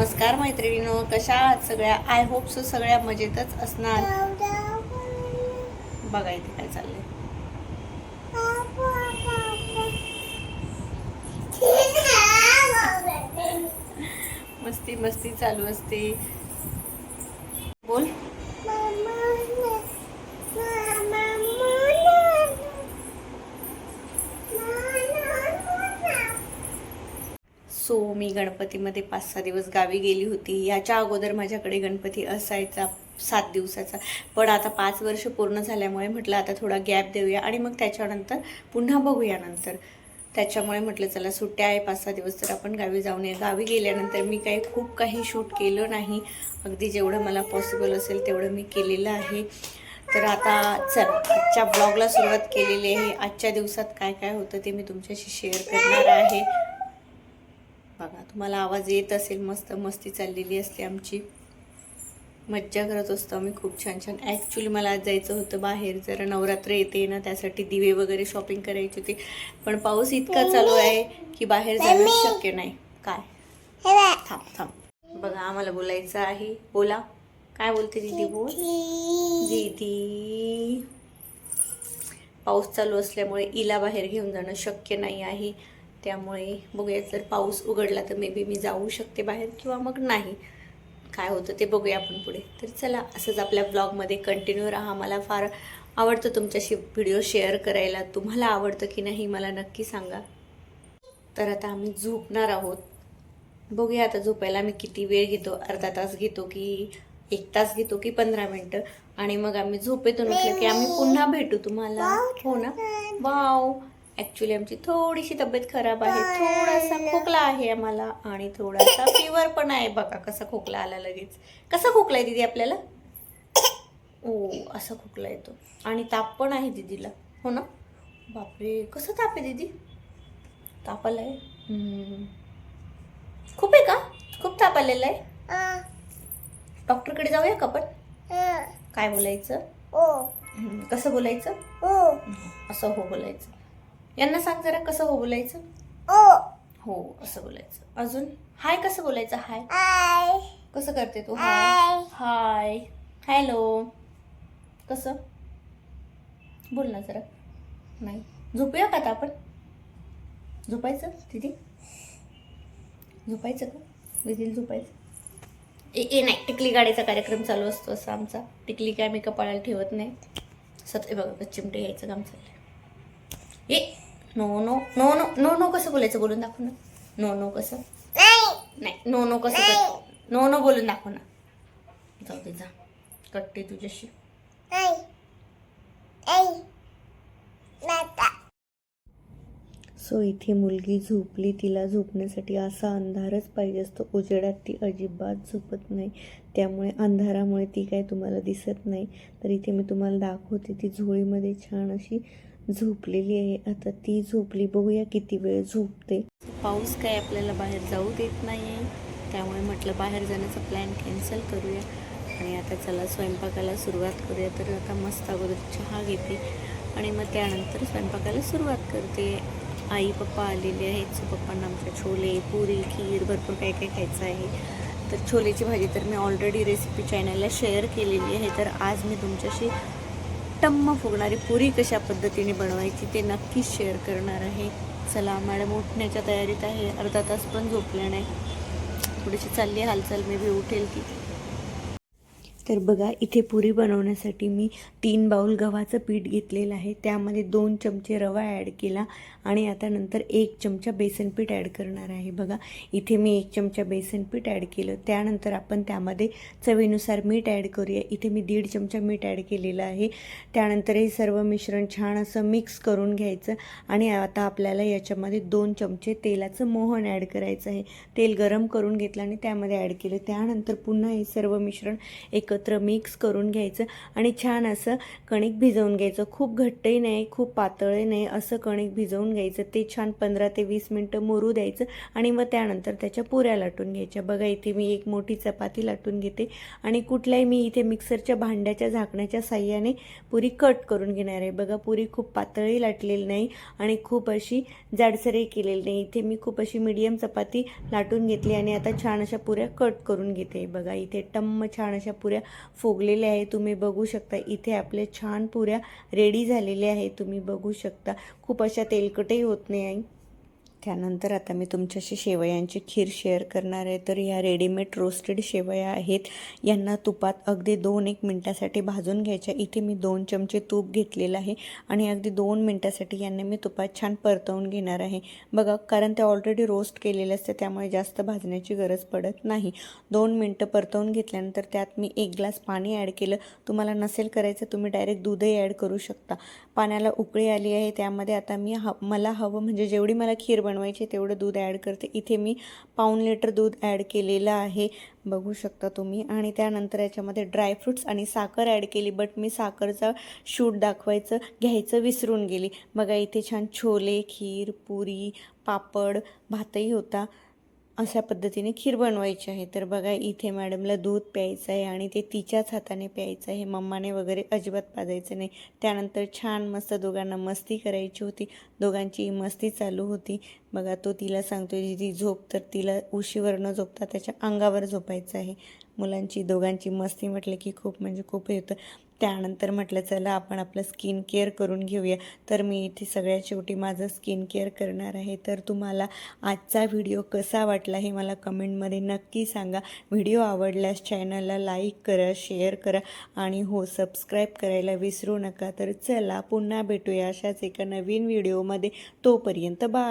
नमस्कार मैत्रिणीनो कशा आहात सगळ्या? आय होप सो सगळ्या मजेतच असणार. बघा इथे काय चाललंय. मस्ती मस्ती चालू असते. बोल. सो मी गणपतीमध्ये पाच सहा दिवस गावी गेली होती. याच्या अगोदर माझ्याकडे गणपती असायचा सात दिवसाचा. पण आता पाच वर्ष पूर्ण झाल्यामुळे म्हटलं आता थोडा गॅप देऊया आणि मग त्याच्यानंतर पुन्हा बघूया नंतर. त्याच्यामुळे म्हटलं चला सुट्ट्या आहे पाच सहा दिवस तर आपण गावी जाऊन ये. गावी गेल्यानंतर मी काही खूप काही शूट केलं नाही. अगदी जेवढं मला पॉसिबल असेल तेवढं मी केलेलं आहे. तर आता चला आजच्या ब्लॉगला सुरुवात केलेली आहे. आजच्या दिवसात काय काय होतं ते मी तुमच्याशी शेअर करणार आहे. बघा तुम्हाला आवाज येत असेल मस्त मस्ती चाललेली असते आमची. मज्जा करत असतो आम्ही खूप छान छान. ॲक्च्युली मला आज जायचं होतं बाहेर जरा नवरात्र येते ना त्यासाठी दिवे वगैरे शॉपिंग करायची होती. पण पाऊस इतका चालू आहे की बाहेर जाणं शक्य नाही. काय? थांब थांब. बघा आम्हाला बोलायचं आहे. बोला. काय बोलते दीदी बोल? दीदी. पाऊस चालू असल्यामुळे इला बाहेर घेऊन जाणं शक्य नाही आहे. त्यामुळे बघूया जर पाऊस उघडला तर मे बी मी जाऊ शकते बाहेर किंवा मग नाही. काय होतं ते बघूया आपण पुढे. तर चला असंच आपल्या ब्लॉगमध्ये कंटिन्यू राहा. मला फार आवडतं तुमच्याशी व्हिडिओ शेअर करायला. तुम्हाला आवडतं की नाही मला नक्की सांगा. तर आता आम्ही झोपणार आहोत. बघूया आता झोपायला मी किती वेळ घेतो. अर्धा तास घेतो की एक तास घेतो की पंधरा मिनटं. आणि मग आम्ही झोपेतून उठलं की आम्ही पुन्हा भेटू तुम्हाला. हो ना? वाव! ॲक्च्युली आमची थोडीशी तब्येत खराब आहे. थोडासा खोकला आहे आम्हाला आणि थोडासा फिवर पण आहे. बघा कसा खोकला आला लगेच. कसा खोकला आहे दीदी आपल्याला? ओ असा खोकला येतो. आणि ताप पण आहे दीदीला. हो ना? बापरे कसं ताप आहे दीदी? ताप आलाय हम्म. खूप आहे का? खूप ताप आलेला आहे? डॉक्टरकडे जाऊया का आपण? काय बोलायचं? हम्म, कसं बोलायचं? असं हो बोलायचं. यांना सांग जरा कसं हो बोलायचं हो असं बोलायचं. अजून? हाय कसं बोलायचं? हाय. कसं करते तू? हाय. हाय. हॅलो. कसं? बोल ना जरा. नाही. झोपूया का आता आपण? झोपायचं? दीदी? झोपायचं का? दीदीला झोपायचं? ए ए नाही. टिकली गाडीचा कार्यक्रम चालू असतो असा आमचा. टिकली काय मी कपाळाला ठेवत नाही सत बघा चिमटे यायचं काम चाललंय. ए no no no no no no कसं बोलायचं? बोलून दाखव ना. नो नो कसं? नाही नो नो कसं नो नो बोलून दाखव ना. जाऊ दे जा. कट्टे तुझ्याशी. सो इथे मुलगी झोपली तिला झोपण्यासाठी असा अंधारच पाहिजे असतो. उजेडात ती अजिबात झोपत नाही. त्यामुळे अंधारामुळे ती काय तुम्हाला दिसत नाही. तर इथे मी तुम्हाला दाखवते ती झोळीमध्ये छान अशी झोपलेली आहे. आता ती झोपली बघूया किती वेळ झोपते. पाऊस काय आपल्याला बाहेर जाऊ देत नाही आहे त्यामुळे म्हटलं बाहेर जाण्याचा प्लॅन कॅन्सल करूया. आणि आता चला स्वयंपाकाला सुरुवात करूया. तर आता मस्त अगोदर चहा घेते. आणि मग त्यानंतर स्वयंपाकाला सुरुवात करते. आई पप्पा आलेले आहेत. सो पप्पांना आमच्या छोले पुरी खीर भरपूर काय काय खायचं आहे. तर छोलेची भाजी तर मी ऑलरेडी रेसिपी चॅनलला शेअर केलेली आहे. तर आज मी तुमच्याशी टम्म फुगणारी पुरी कशा पद्धतीने बनवायची ते नक्कीच शेअर करणार आहे. चला मॅडम उठण्याच्या तयारीत आहे. अर्धा तास पण झोपल्या नाही. थोडीशी चालली हालचाल मे बी उठेल की तर बघा इथे पुरी बनवण्यासाठी मी तीन बाऊल गव्हाचं पीठ घेतलेलं आहे. त्यामध्ये दोन चमचे रवा ॲड केला आणि आता नंतर एक चमचा बेसन पीठ ॲड करणार आहे. बघा इथे मी एक चमचा बेसन पीठ ॲड केलं. त्यानंतर आपण त्यामध्ये चवीनुसार मीठ ॲड करूया. इथे मी दीड चमचा मीठ ॲड केलेलं आहे. त्यानंतर हे सर्व मिश्रण छान असं मिक्स करून घ्यायचं आणि आता आपल्याला याच्यामध्ये दोन चमचे तेलाचं मोहन ॲड करायचं आहे. तेल गरम करून घेतलं आणि त्यामध्ये ॲड केलं. त्यानंतर पुन्हा हे सर्व मिश्रण एकत्र सर्वत्र मिक्स करून घ्यायचं आणि छान असं कणिक भिजवून घ्यायचं. खूप घट्टही नाही खूप पातळही नाही असं कणिक भिजवून घ्यायचं. ते छान पंधरा ते वीस मिनटं मुरू द्यायचं आणि मग त्यानंतर त्याच्या पुऱ्या लाटून घ्यायच्या. बघा इथे मी एक मोठी चपाती लाटून घेते आणि कुठल्याही मी इथे मिक्सरच्या भांड्याच्या झाकण्याच्या साह्याने पुरी कट करून घेणार आहे. बघा पुरी खूप पातळी लाटलेली नाही आणि खूप अशी जाडसरही केलेली नाही. इथे मी खूप अशी मीडियम चपाती लाटून घेतली आणि आता छान अशा पुऱ्या कट करून घेते. बघा इथे टम्म छान अशा पुऱ्या फुगलेले आहे. तुम्ही बघू शकता इथे आपले छान पुऱ्या रेडी झालेल्या आहे तुम्ही बघू शकता. खूप अशा तेलकटही होत नाही. आहे त्यानंतर आता मी तुमच्याशी शेवयांची खीर शेअर करणार आहे. तर ह्या रेडीमेड रोस्टेड शेवया आहेत. यांना तुपात अगदी दोन एक मिनटासाठी भाजून घ्यायच्या. इथे मी दोन चमचे तूप घेतलेलं आहे आणि अगदी दोन मिनटासाठी यांना मी तुपात छान परतवून घेणार आहे. बघा कारण ते ऑलरेडी रोस्ट केलेले असते त्यामुळे जास्त भाजण्याची गरज पडत नाही. दोन मिनटं परतवून घेतल्यानंतर त्यात मी एक ग्लास पाणी ॲड केलं. तुम्हाला नसेल करायचं तुम्ही डायरेक्ट दूधही ॲड करू शकता. पाण्याला उकळी आली आहे त्यामध्ये आता मी ह मला हवं म्हणजे जेवढी मला खीर बनवायची तेवढं दूध ॲड करते. इथे मी पाऊन लिटर दूध ॲड केलेलं आहे. बघू शकता तुम्ही. आणि त्यानंतर याच्यामध्ये ड्रायफ्रूट्स आणि साखर ॲड केली. बट मी साखरचा शूट दाखवायचं घ्यायचं विसरून गेली. बघा इथे छान छोले खीर पुरी पापड भातही होता. अशा पद्धतीने खीर बनवायची आहे. तर बघा इथे मॅडमला दूध प्यायचं आहे आणि ते तिच्याच हाताने प्यायचं आहे. मम्माने वगैरे अजिबात पाजायचं नाही. त्यानंतर छान मस्त दोघांना मस्ती करायची होती. दोघांची मस्ती चालू होती. बघा तो तिला सांगतो ती झोप. तर तिला उशीवर न झोपता त्याच्या अंगावर झोपायचं आहे. मुलांची दोघांची मस्ती म्हटलं की खूप म्हणजे खूप होतं. त्यानंतर म्हटलं चला आपण आपलं स्किन केअर करून घेऊया. तर मी इथे सगळ्यात शेवटी माझं स्किन केअर करणार आहे. तर तुम्हाला आजचा व्हिडिओ कसा वाटला हे मला कमेंटमध्ये नक्की सांगा. व्हिडिओ आवडल्यास चॅनलला लाईक करा शेअर करा आणि हो सबस्क्राईब करायला विसरू नका. तर चला पुन्हा भेटूया अशाच एका नवीन व्हिडिओमध्ये. तोपर्यंत बाय.